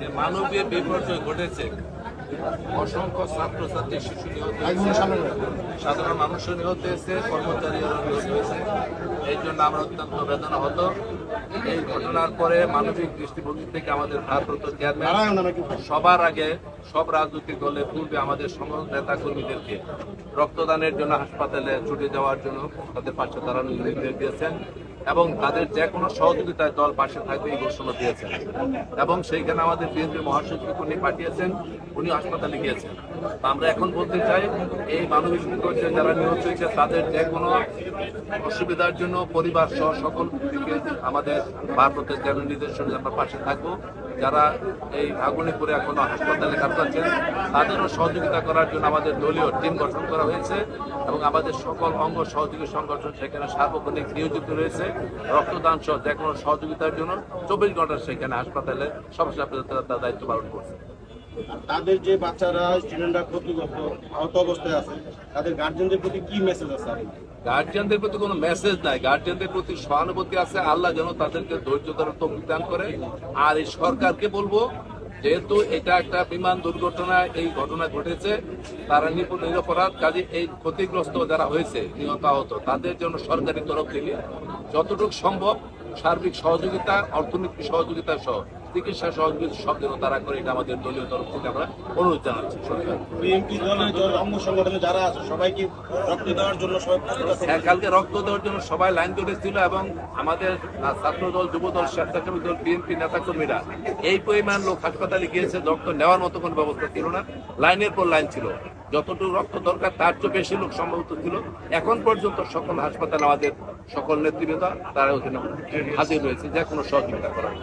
যে মানবীয় বিপর্যয় ঘটেছে অসংখ্য ছাত্রছাত্রী শিশু নিহত হয়েছে সাধারণ মানুষও নিহত হয়েছে কর্মচারীরা নিহত হয়েছে। এই জন্য আমরা অত্যন্ত বেদনা হতো। এই ঘটনার পরে মানবিক দৃষ্টিভঙ্গি থেকে আমাদের ভারপ্রাপ্ত চেয়ারম্যান সবার আগে সব রাজনৈতিক দলের পূর্বে আমাদের সমস্ত নেতা কর্মীদেরকে রক্তদানের জন্য হাসপাতালে ছুটে যাওয়ার জন্য তাদের পাশে দাঁড়ানোর নির্দেশ দিয়েছেন। এবং তাদের যে কোনো সহযোগিতায় দল পাশে থাকবে এই ঘোষণা দিয়েছেন। এবং সেইখানে আমাদের বিএনপি মহাসচিব উনি পাঠিয়েছেন, উনি হাসপাতালে গিয়েছেন। আমরা এখন বলতে চাই, এই মানবিক বিপর্যয়ে যারা নিহত হয়েছে, তাদের যে কোনো অসুবিধার জন্য পরিবার সহ সকল আমাদের ভারপ্রাপ্ত জ্ঞানের নির্দেশনে আমরা পাশে থাকব। যারা এই আগুনে এখনও হাসপাতালে কাটাচ্ছেন তাদেরও সহযোগিতা করার জন্য আমাদের দলীয় টিম গঠন করা হয়েছে এবং আমাদের সকল অঙ্গ সহযোগী সংগঠন সেখানে সার্বক্ষণিক নিয়োজিত রয়েছে। রক্তদান সহ যে কোনো সহযোগিতার জন্য চব্বিশ ঘণ্টা সেখানে হাসপাতালে সব তারা দায়িত্ব পালন করছে। তাদের যে বাচ্চারা স্টুডেন্টরা ক্ষতিগ্রস্ত, আহত অবস্থায় আছে, তাদের গার্জেনদের প্রতি কি মেসেজ আছে? গার্জিয়ানদের প্রতি কোনো মেসেজ নাই। গার্জিয়ানদের প্রতি সহানুভূতি আছে। আল্লাহ যেন তাদেরকে ধৈর্য ধরে তৌফিক করে। আর এই সরকারকে বলব, যেহেতু এটা একটা বিমান দুর্ঘটনা এই ঘটনা ঘটেছে, তারা নিপুণ, নিরপরাধ, কাজে এই ক্ষতিগ্রস্ত যারা হয়েছে, নিহত, আহত, তাদের জন্য সরকারি তরফ থেকে যতটুকু সম্ভব সার্বিক সহযোগিতা অর্থনৈতিক সহযোগিতা সহ চিকিৎসা সহযোগিতা সব যেন তারা করে এটা আমাদের দলীয় তরফ থেকে আমরা অনুরোধ জানাচ্ছি সরকার বিএনপি দলের অঙ্গ সংগঠনে যারা আছে সবাইকে রক্ত দেওয়ার জন্য? হ্যাঁ কালকে রক্ত দেওয়ার জন্য সবাই লাইন ধরেছিল এবং আমাদের ছাত্র দল যুব দল স্বেচ্ছাসেবী দল বিএনপি নেতা কর্মীরা এই পরিমাণ লোক হাসপাতালে গিয়েছে রক্ত নেওয়ার মতো কোনো ব্যবস্থা ছিল না লাইনের পর লাইন ছিল। যতটুকু রক্ত দরকার তার চেয়ে বেশি লোক সম্ভবত ছিল। এখন পর্যন্ত সকল হাসপাতাল আমাদের সকল নেতৃবৃন্দ তারা ওখানে হাজির রয়েছে যে কোনো সহযোগিতা করার।